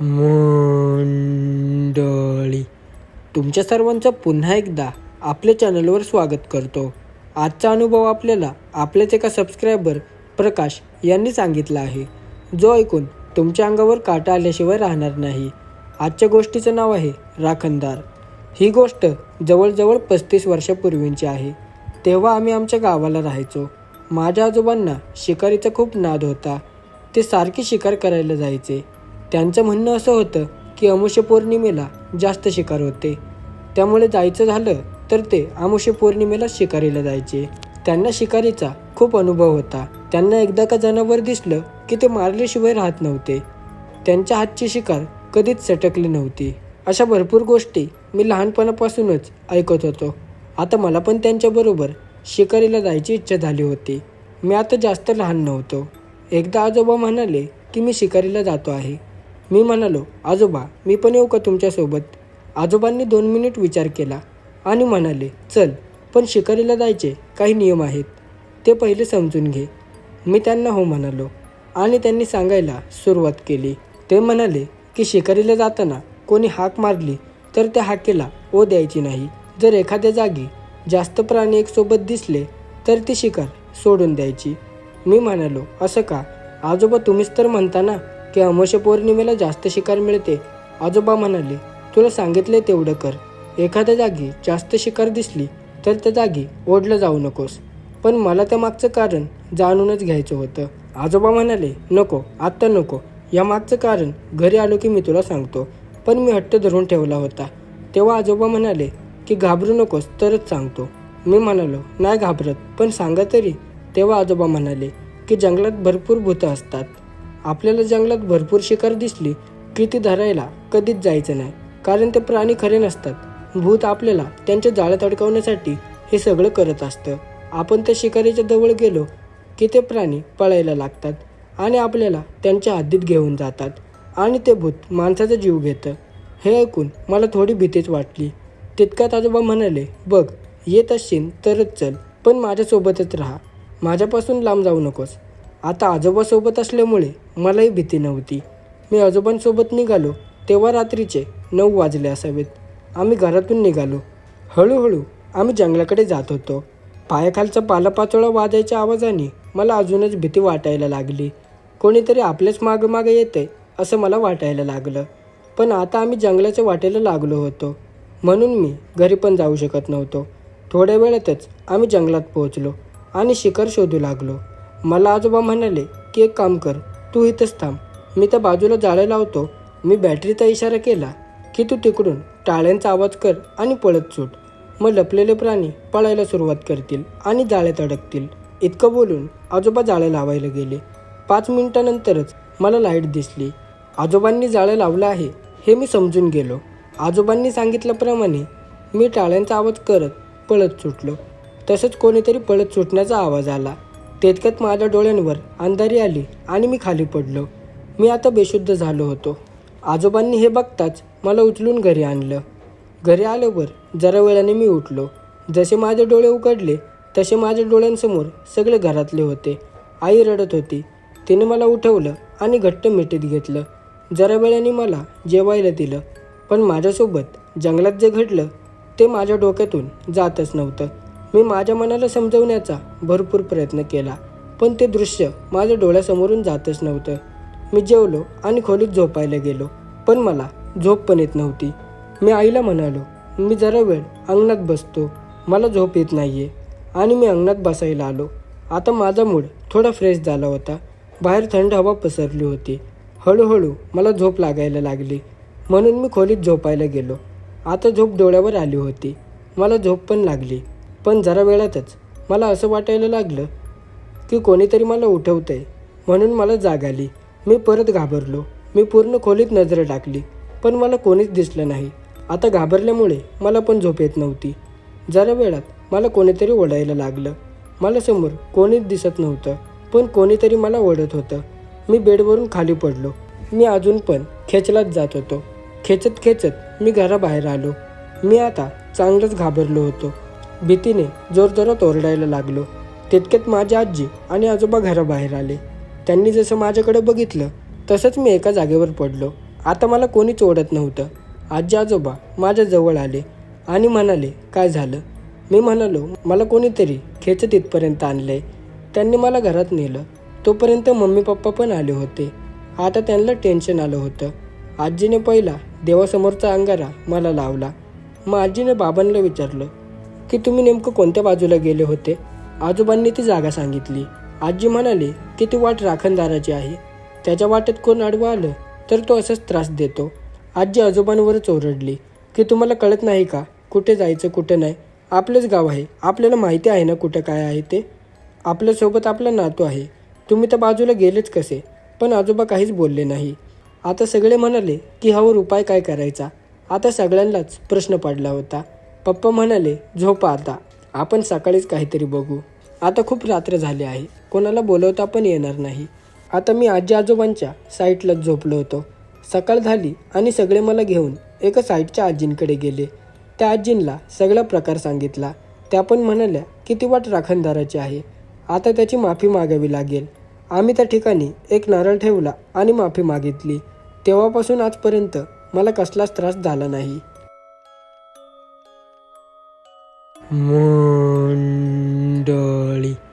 मंडळी तुमच्या सर्वांचं पुन्हा एकदा आपल्या चॅनलवर स्वागत करतो. आजचा अनुभव आपल्याला आपल्याच एका सबस्क्रायबर प्रकाश यांनी सांगितला आहे. जो ऐकून तुमच्या अंगावर काटा आल्याशिवाय राहणार नाही. आजच्या गोष्टीचं नाव आहे राखणदार. ही गोष्ट जवळजवळ पस्तीस वर्षापूर्वींची आहे. तेव्हा आम्ही आमच्या गावाला राहायचो. माझ्या आजोबांना शिकारीचा खूप नाद होता. ते सारखी शिकार करायला जायचे. त्यांचं म्हणणं असं होतं की अमुष्य पौर्णिमेला जास्त शिकार होते. त्यामुळे जायचं झालं तर ते अमुष्य पौर्णिमेला शिकारीला जायचे. त्यांना शिकारीचा खूप अनुभव होता. त्यांना एकदा का जनावर दिसलं की ते मारल्याशिवाय राहत नव्हते. त्यांच्या हातची शिकार कधीच सटकली नव्हती. अशा भरपूर गोष्टी मी लहानपणापासूनच ऐकत होतो. आता मला पण त्यांच्याबरोबर शिकारीला जायची इच्छा झाली होती. मी आता जास्त लहान नव्हतो. एकदा आजोबा म्हणाले की मी शिकारीला जातो आहे. मी म्हणालो आजोबा मी पण येऊ का तुमच्यासोबत? आजोबांनी दोन मिनिट विचार केला आणि म्हणाले चल पण शिकारीला जायचे काही नियम आहेत ते पहिले समजून घे. मी त्यांना हो म्हणालो आणि त्यांनी सांगायला सुरुवात केली. ते म्हणाले की शिकारीला जाताना कोणी हाक मारली तर त्या हाकेला ओ द्यायची नाही. जर एखाद्या जागी जास्त प्राणी एकसोबत दिसले तर ती शिकार सोडून द्यायची. मी म्हणालो असं का? आजोबा तुम्हीच तर म्हणता ना की अमावस्या पौर्णिमेला जास्त शिकार मिळते. आजोबा म्हणाले तुला सांगितले तेवढं कर. एखाद्या जागी जास्त शिकार दिसली तर त्या जागी ओढलं जाऊ नकोस. पण मला त्या मागचं कारण जाणूनच घ्यायचं होतं. आजोबा म्हणाले नको आत्ता नको. या मागचं कारण घरी आलो की मी तुला सांगतो. पण मी हट्ट धरून ठेवला होता. तेव्हा आजोबा म्हणाले की घाबरू नकोस तरच सांगतो. मी म्हणालो नाही घाबरत पण सांगा तरी. तेव्हा आजोबा म्हणाले की जंगलात भरपूर भूतं असतात. आपल्याला जंगलात भरपूर शिकार दिसली की ती धरायला कधीच जायचं नाही कारण ते प्राणी खरे नसतात. भूत आपल्याला त्यांच्या जाळ्यात अडकवण्यासाठी हे सगळं करत असतं. आपण त्या शिकारीच्या जवळ गेलो की ते प्राणी पळायला लागतात आणि आपल्याला त्यांच्या हद्दीत घेऊन जातात आणि ते भूत माणसाचा जीव घेतं. हे ऐकून मला थोडी भीतीच वाटली. तितक्यात आजोबा म्हणाले बघ येत असशील तरच चल पण माझ्यासोबतच राहा. माझ्यापासून लांब जाऊ नकोस. आता आजोबासोबत असल्यामुळे मलाही भीती नव्हती. मी आजोबांसोबत निघालो तेव्हा रात्रीचे नऊ वाजले असावेत. आम्ही घरातून निघालो. हळूहळू आम्ही जंगलाकडे जात होतो. पायाखालचा पालापाचोळा वाजायच्या आवाजाने मला अजूनच भीती वाटायला लागली. कोणीतरी आपल्याच मागं मागं येते असं मला वाटायला लागलं. पण आता आम्ही जंगलाच्या वाटेला लागलो होतो. म्हणून मी घरी पण जाऊ शकत नव्हतो. थोड्या वेळातच आम्ही जंगलात पोहोचलो आणि शिखर शोधू लागलो. मला आजोबा म्हणाले की एक काम कर तू इथंच थांब. मी त्या बाजूला जाळं लावतो. मी बॅटरीचा इशारा केला की तू तिकडून टाळ्यांचा आवाज कर आणि पळत सुट. मग लपलेले प्राणी पळायला सुरुवात करतील आणि जाळ्यात अडकतील. इतकं बोलून आजोबा जाळं लावायला गेले. पाच मिनिटानंतरच मला लाइट दिसली. आजोबांनी जाळं लावलं आहे हे मी समजून गेलो. आजोबांनी सांगितल्याप्रमाणे मी टाळ्यांचा आवाज करत पळत सुटलो. तसंच कोणीतरी पळत सुटण्याचा आवाज आला. तेतक्यात माझ्या डोळ्यांवर अंधारी आली आणि मी खाली पडलो. मी आता बेशुद्ध झालो होतो. आजोबांनी हे बघताच मला उचलून घरी आणलं. घरी आल्यावर जरा वेळाने मी उठलो. जसे माझे डोळे उघडले तसे माझ्या डोळ्यांसमोर सगळे घरातले होते. आई रडत होती. तिने मला उठवलं आणि घट्ट मिठीत घेतलं. जरा वेळाने मला जेवायला दिलं. पण माझ्यासोबत जंगलात जे घडलं ते माझ्या डोक्यातून जातच नव्हतं. मी माझ्या मनाला समजवण्याचा भरपूर प्रयत्न केला. पण ते दृश्य माझ्या डोळ्यासमोरून जातच नव्हतं. मी जेवलो आणि खोलीत झोपायला गेलो. पण मला झोप पण येत नव्हती. मी आईला म्हणालो मी जरा वेळ अंगणात बसतो. मला झोप येत नाही आहे आणि मी अंगणात बसायला आलो. आता माझा मूड थोडा फ्रेश झाला होता. बाहेर थंड हवा पसरली होती. हळूहळू मला झोप लागायला लागली. म्हणून मी खोलीत झोपायला गेलो. आता झोप डोळ्यावर आली होती. मला झोप पण लागली. पण जरा वेळातच मला असं वाटायला लागलं की कोणीतरी मला उठवतंय. म्हणून मला जाग आली. मी परत घाबरलो. मी पूर्ण खोलीत नजर टाकली. पण मला कोणीच दिसलं नाही. आता घाबरल्यामुळे मला पण झोप येत नव्हती. जरा वेळात मला कोणीतरी ओढायला लागलं. मला समोर कोणीच दिसत नव्हतं पण कोणीतरी मला ओढत होतं. मी बेडवरून खाली पडलो. मी अजून पण खेचलाच जात होतो. खेचत खेचत मी घराबाहेर आलो. मी आता चांगलंच घाबरलो होतो. भीतीने जोरजोरात ओरडायला लागलो. तितक्यात माझी आजी आणि आजोबा घराबाहेर आले. त्यांनी जसं माझ्याकडे बघितलं तसंच मी एका जागेवर पडलो. आता मला कोणीच ओढत नव्हतं. आजी आजोबा माझ्या जवळ आले आणि म्हणाले काय झालं? मी म्हणालो मला कोणीतरी खेचत इथपर्यंत आणलंय. त्यांनी मला घरात नेलं. तोपर्यंत मम्मी पप्पा पण आले होते. आता त्यांना टेन्शन आलं होतं. आजीने पहिला देवासमोरचा अंगारा मला लावला. मग आजीने बाबांना विचारलं की तुम्ही नेमकं कोणत्या बाजूला गेले होते? आजोबांनी ती जागा सांगितली. आजी म्हणाली की ती वाट राखणदाराची आहे. त्याच्या वाटेत कोण आडवं आलं तर तो असंच त्रास देतो. आजी आजोबांवरच ओरडली की तुम्हाला कळत नाही का? कुठे जायचं कुठे नाही? आपलंच गाव आहे. आपल्याला माहिती आहे ना कुठं काय आहे ते? आपल्यासोबत आपला नातू आहे. तुम्ही त्या बाजूला गेलेच कसे? पण आजोबा काहीच बोलले नाही. आता सगळे म्हणाले की ह्यावर उपाय काय करायचा? आता सगळ्यांनाच प्रश्न पडला होता. पप्पा म्हणाले झोपा आता. आपण सकाळीच काहीतरी बघू. आता खूप रात्र झाली आहे. कोणाला बोलवता पण येणार नाही. आता मी आजी आजोबांच्या साईटलाच झोपलो होतो. सकाळ झाली आणि सगळे मला घेऊन एका साईटच्या आजींकडे गेले. त्या आजींना सगळा प्रकार सांगितला. त्या पण म्हणाल्या की ती वाट राखणदाराची आहे. आता त्याची माफी मागावी लागेल. आम्ही त्या ठिकाणी एक नारळ ठेवला आणि माफी मागितली. तेव्हापासून आजपर्यंत मला कसलाच त्रास झाला नाही. मंडळी